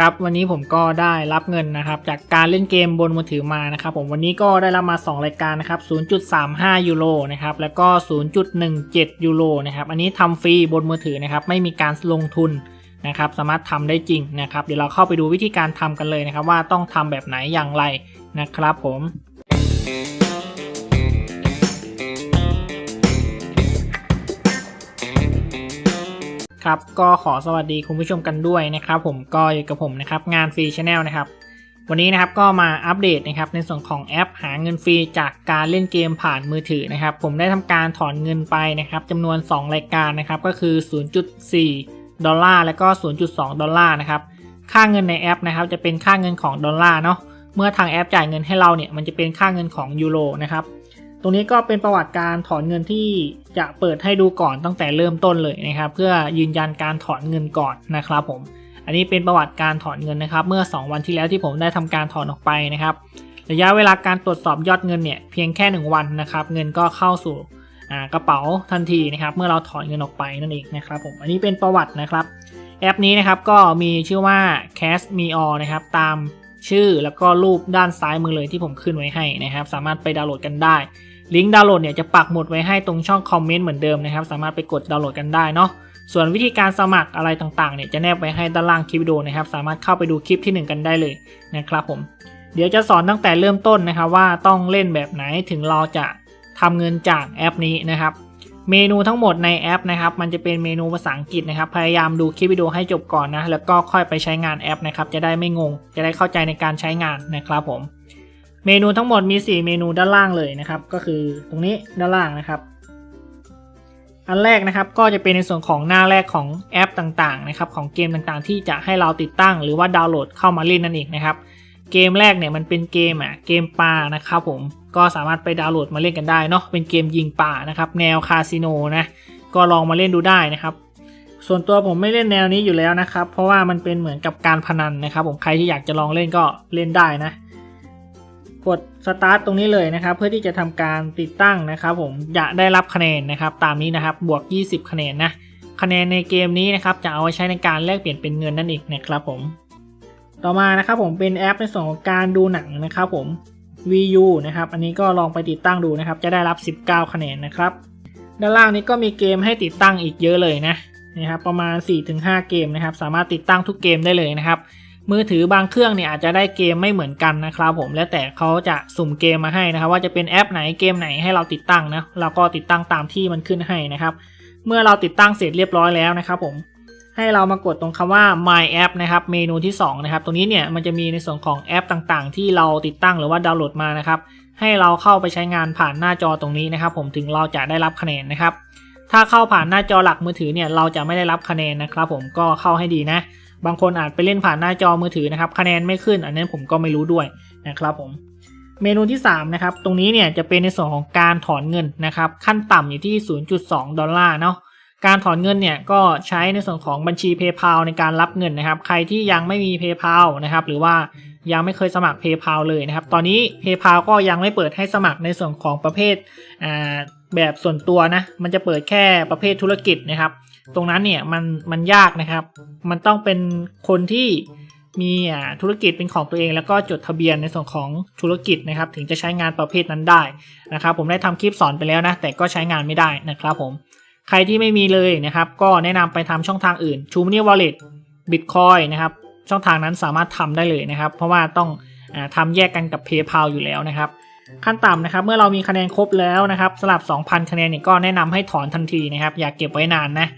ครับวันนี้ผมก็ได้รับเงินนะครับ จากการเล่นเกมบนมือถือมานะครับ ผมวันนี้ก็ได้รับมา 2 รายการนะครับ 0.35 ยูโรนะครับแล้วก็ 0.17 ยูโรนะครับอันนี้ทำฟรีบนมือถือนะครับ ไม่มีการลงทุนนะครับ สามารถทำได้จริงนะครับ เดี๋ยวเราเข้าไปดูวิธีการทำกันเลยนะครับ ว่าต้องทำแบบไหนอย่างไรนะครับ ผม ครับก็ขอสวัสดีคุณผู้ชมกันด้วยนะครับ ผมก็อยู่กับผมนะครับงานฟรีชาแนลนะครับ วันนี้นะครับก็มาอัปเดตนะครับในส่วนของแอปหาเงินฟรีจากการเล่นเกมผ่านมือถือนะครับ ผมได้ทำการถอนเงินไปนะครับจำนวน 2 รายการนะครับก็คือ 0.4 ดอลลาร์และก็ 0.2 ดอลลาร์นะครับค่าเงินในแอปนะครับจะเป็นค่าเงินของดอลลาร์เนาะเมื่อทางแอปจ่ายเงินให้เราเนี่ยมันจะเป็นค่าเงินของยูโรนะครับ ตรงนี้ก็เป็นประวัติการถอนเงินที่จะเปิดให้ดูก่อนตั้งแต่เริ่มต้นเลยนะครับ เพื่อยืนยันการถอนเงินก่อนนะครับผม อันนี้เป็นประวัติการถอนเงินนะครับ เมื่อ 2 วันที่แล้วที่ผมได้ทำการถอนออกไปนะครับ ระยะเวลาการตรวจสอบยอดเงินเนี่ยเพียงแค่ 1 วันนะครับ เงินก็เข้าสู่กระเป๋าทันทีนะครับ เมื่อเราถอนเงินออกไปนั่นเองนะครับผม อันนี้เป็นประวัตินะครับ แอปนี้นะครับก็มีชื่อว่า Cash Me All นะครับตาม ชื่อแล้วก็รูปด้านซ้ายมือเลยที่ผมขึ้นไว้ให้นะครับ สามารถไปดาวน์โหลดกันได้ ลิงก์ดาวน์โหลดเนี่ยจะปักหมุดไว้ให้ตรงช่องคอมเมนต์เหมือนเดิมนะครับ สามารถไปกดดาวน์โหลดกันได้เนาะส่วนวิธีการสมัครอะไรต่างๆเนี่ยจะแนบไว้ให้ด้านล่างคลิปวิดีโอนะครับ สามารถเข้าไปดูคลิปที่ 1 กันได้เลยนะครับผม เดี๋ยวจะสอนตั้งแต่เริ่มต้นนะครับว่าต้องเล่นแบบไหนถึงเราจะทำเงินจากแอปนี้นะครับ เมนูทั้งหมดในแอปนะครับ มันจะเป็นเมนูภาษาอังกฤษนะครับ พยายามดูคลิปวิดีโอให้จบก่อนนะ แล้วก็ค่อยไปใช้งานแอปนะครับ จะได้ไม่งง จะได้เข้าใจในการใช้งานนะครับผม เมนูทั้งหมดมี 4 เมนูด้านล่างเลยนะครับ ก็คือตรงนี้ด้านล่างนะครับ อันแรกนะครับก็จะเป็นในส่วนของหน้าแรกของแอปต่างๆนะครับของเกมต่างๆ ที่จะให้เราติดตั้ง หรือว่าดาวน์โหลดเข้ามาเล่นนั่นเองนะครับ เกมแรกเนี่ยมันเป็นเกมอะเกมปลานะครับผมก็สามารถไปดาวน์โหลดมาเล่นกันได้เนาะเป็นเกมยิงปลานะครับแนวคาสิโนนะก็ลองมาเล่นดูได้นะครับส่วนตัวผมไม่เล่นแนวนี้อยู่แล้วนะครับ เพราะว่ามันเป็นเหมือนกับการพนันนะครับ ผมใครที่อยากจะลองเล่นก็เล่นได้นะ กดสตาร์ทตรงนี้เลยนะครับ เพื่อที่จะทำการติดตั้งนะครับ ผมจะได้รับคะแนนนะครับ ตามนี้นะครับบวก 20 คะแนนนะคะแนนในเกมนี้นะครับจะเอาไว้ใช้ในการแลกเปลี่ยนเป็นเงินนั่นเองนะครับผม ต่อมานะครับผมเป็นแอปในส่วนของการดูหนังนะครับผม VU นะครับ อันนี้ก็ลองไปติดตั้งดูนะครับ จะได้รับ 19 คะแนนนะครับ ด้านล่างนี้ก็มีเกมให้ติดตั้งอีกเยอะเลยนะนะครับ ประมาณ 4-5 เกมนะครับ สามารถติดตั้งทุกเกมได้เลยนะครับ มือถือบางเครื่องเนี่ยอาจจะได้เกมไม่เหมือนกันนะครับ ผม แล้วแต่เขาจะสุ่มเกมมาให้นะครับ ว่าจะเป็นแอปไหนเกมไหนให้เราติดตั้งนะ เราก็ติดตั้งตามที่มันขึ้นให้นะครับ เมื่อเราติดตั้งเสร็จเรียบร้อยแล้วนะครับ ผม ให้เรามากดตรงคำว่า My App นะครับ เมนูที่ 2 นะครับ ตรงนี้เนี่ยมันจะมีในส่วนของแอปต่างๆ ที่เราติดตั้งหรือว่าดาวน์โหลดมานะครับ ให้เราเข้าไปใช้งานผ่านหน้าจอตรงนี้นะครับ ผมถึงเราจะได้รับคะแนนนะครับ ถ้าเข้าผ่านหน้าจอหลักมือถือเนี่ยเราจะไม่ได้รับคะแนนนะครับผมก็เข้าให้ดีนะ บางคนอาจไปเล่นผ่านหน้าจอมือถือนะครับ คะแนนไม่ขึ้น อันนี้ผมก็ไม่รู้ด้วยนะครับผมเมนูที่3นะครับ ตรงนี้เนี่ยจะเป็นในส่วนของการถอนเงินนะครับ ขั้นต่ำอยู่ที่ 0.2 ดอลลาร์เนาะ การถอนเงินเนี่ยก็ใช้ในส่วนของบัญชี PayPal ในการรับเงินนะครับ ใครที่ยังไม่มี PayPal นะครับหรือว่ายังไม่เคยสมัคร PayPal เลยนะครับ ตอนนี้ PayPal ก็ยังไม่เปิดให้สมัครในส่วนของประเภทแบบส่วนตัวนะ มันจะเปิดแค่ประเภทธุรกิจนะครับ ตรงนั้นเนี่ยมันมันยากนะครับ มันต้องเป็นคนที่มีธุรกิจเป็นของตัวเอง แล้วก็จดทะเบียนในส่วนของธุรกิจนะครับ ถึงจะใช้งานประเภทนั้นได้นะครับ ผมได้ทำคลิปสอนไปแล้วนะ แต่ก็ใช้งานไม่ได้นะครับผม ใครที่ไม่มีเลยนะครับ ก็แนะนำไปทำช่องทางอื่น t r u e Money Wallet Bitcoin นะครับ ช่องทางนั้นสามารถทำได้เลยนะครับ เพราะว่าต้องอทำแยกกันกับ PayPal อยู่แล้วนะครับ ขั้นต่ำนะครับ เมื่อเรามีคะแนนครบแล้วนะครับสลับ 2,000 คะแนนเนี่ยก็แนะนำให้ถอนทันทีนะครับ อย่าเก็บไว้นานนะ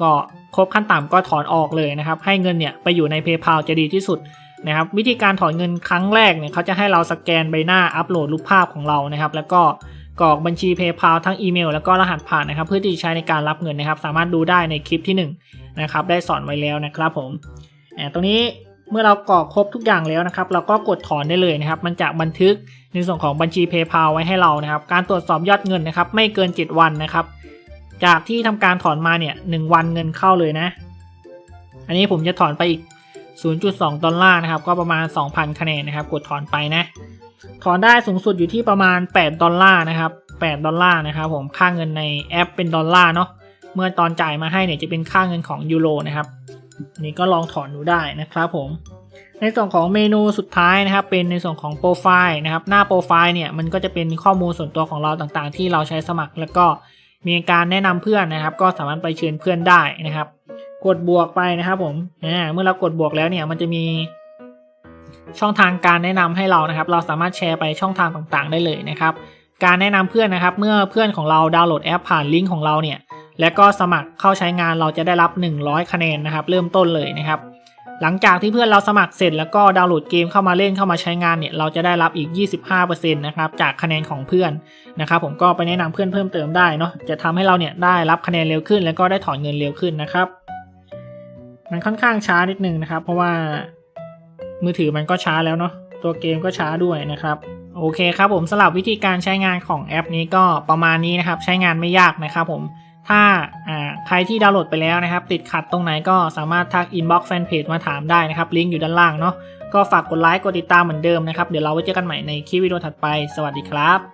ก็ครบขั้นต่ำก็ถอนออกเลยนะครับ ให้เงินเนี่ยไปอยู่ใน PayPal จะดีที่สุดนะครับ วิธีการถอนเงินครั้งแรกเนี่ยเขาจะให้เราสแกนใบหน้าอัปโหลดรูปภาพของเรานะครับ แล้วก็ กรอกบัญชี PayPal ทั้งอีเมล แล้วก็รหัสผ่านนะครับ เพื่อที่จะใช้ในการรับเงินนะครับ สามารถดูได้ในคลิปที่1นะครับได้สอนไว้แล้วนะครับผมตรงนี้เมื่อเรากรอกครบทุกอย่างแล้วนะครับ เราก็กดถอนได้เลยนะครับ มันจะบันทึกในส่วนของบัญชี PayPal ไว้ให้เรานะครับ การตรวจสอบยอดเงินนะครับ ไม่เกิน 7 วันนะครับ จากที่ทำการถอนมาเนี่ย1วันเงินเข้าเลยนะ อันนี้ผมจะถอนไปอีก 0.2 ดอลลาร์นะครับ ก็ประมาณ 2,000 คะแนนนะครับ กดถอนไปนะ ถอนได้สูงสุดอยู่ที่ประมาณ 8 ดอลลาร์นะครับ 8 ดอลลาร์นะครับผมค่าเงินในแอปเป็นดอลลาร์เนาะเมื่อตอนจ่ายมาให้เนี่ยจะเป็นค่าเงินของยูโรนะครับนี่ก็ลองถอนดูได้นะครับผม ในส่วนของเมนูสุดท้ายนะครับ เป็นในส่วนของโปรไฟล์นะครับ หน้าโปรไฟล์เนี่ยมันก็จะเป็นข้อมูลส่วนตัวของเราต่างๆ ที่เราใช้สมัคร แล้วก็มีการแนะนำเพื่อนนะครับ ก็สามารถไปเชิญเพื่อนได้นะครับ กดบวกไปนะครับผมเมื่อเรากดบวกแล้วเนี่ยมันจะมี ช่องทางการแนะนำให้เรานะครับ เราสามารถแชร์ไปช่องทางต่างๆ ได้เลยนะครับ การแนะนำเพื่อนนะครับ เมื่อเพื่อนของเราดาวน์โหลดแอปผ่านลิงก์ของเราเนี่ย และก็สมัครเข้าใช้งานเราจะได้รับ 100 คะแนนนะครับ เริ่มต้นเลยนะครับ หลังจากที่เพื่อนเราสมัครเสร็จ แล้วก็ดาวน์โหลดเกมเข้ามาเล่นเข้ามาใช้งานเนี่ย เราจะได้รับอีก 25%นะครับ จากคะแนนของเพื่อนนะครับ ผมก็ไปแนะนำเพื่อนเพิ่มเติมได้เนาะ จะทำให้เราเนี่ยได้รับคะแนนเร็วขึ้น แล้วก็ได้ถอนเงินเร็วขึ้นนะครับ มันค่อนข้างช้านิดนึงนะครับ เพราะว่า มือถือมันก็ช้าแล้วเนาะตัวเกมก็ช้าด้วยนะครับโอเคครับผมสำหรับวิธีการใช้งานของแอปนี้ก็ประมาณนี้นะครับ ใช้งานไม่ยากนะครับผมถ้าใครที่ดาวน์โหลดไปแล้วนะครับ ติดขัดตรงไหนก็สามารถทักอินบ็อกซ์แฟนเพจมาถามได้นะครับ ลิงก์อยู่ด้านล่างเนาะก็ฝากกดไลค์กดติดตามเหมือนเดิมนะครับ เดี๋ยวเราไว้เจอกันใหม่ในคลิปวิดีโอถัดไป สวัสดีครับ